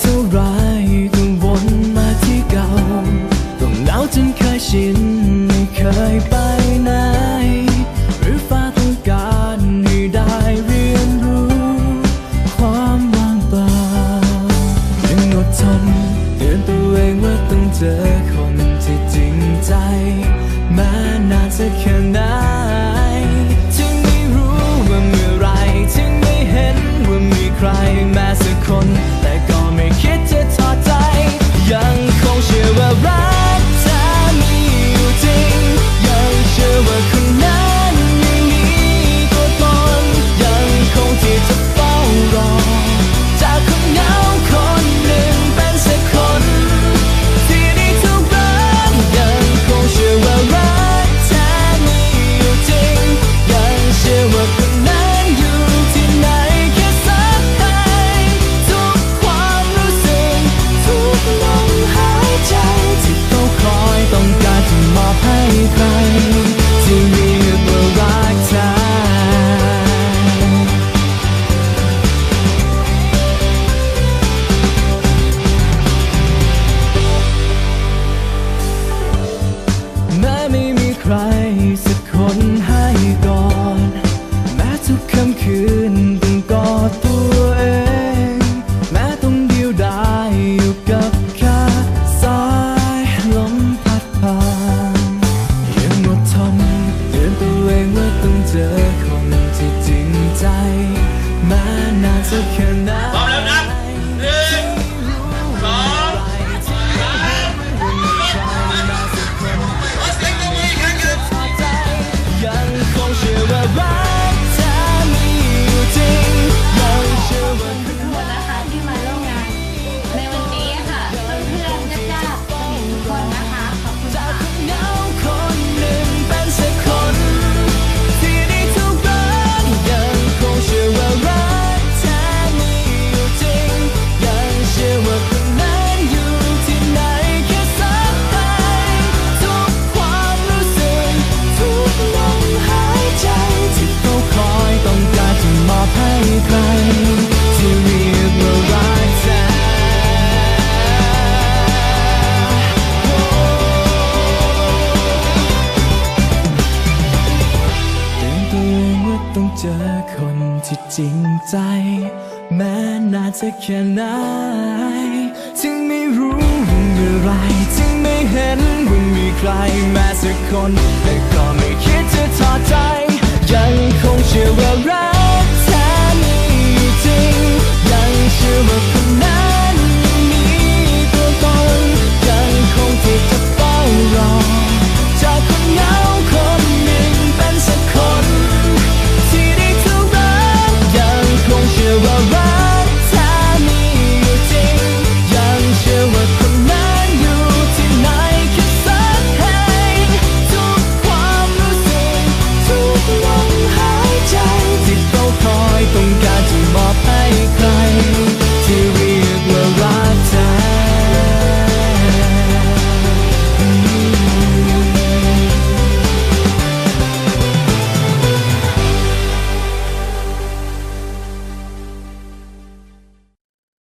เท่าไร try สักแค่ไหนจึงไม่รู้ว่าเมื่อไรจึงไม่เห็นว่ามีใครแม้สักคนแต่ก็ไม่คิดจะท้อใจ ยังคงเชื่อว่ารัก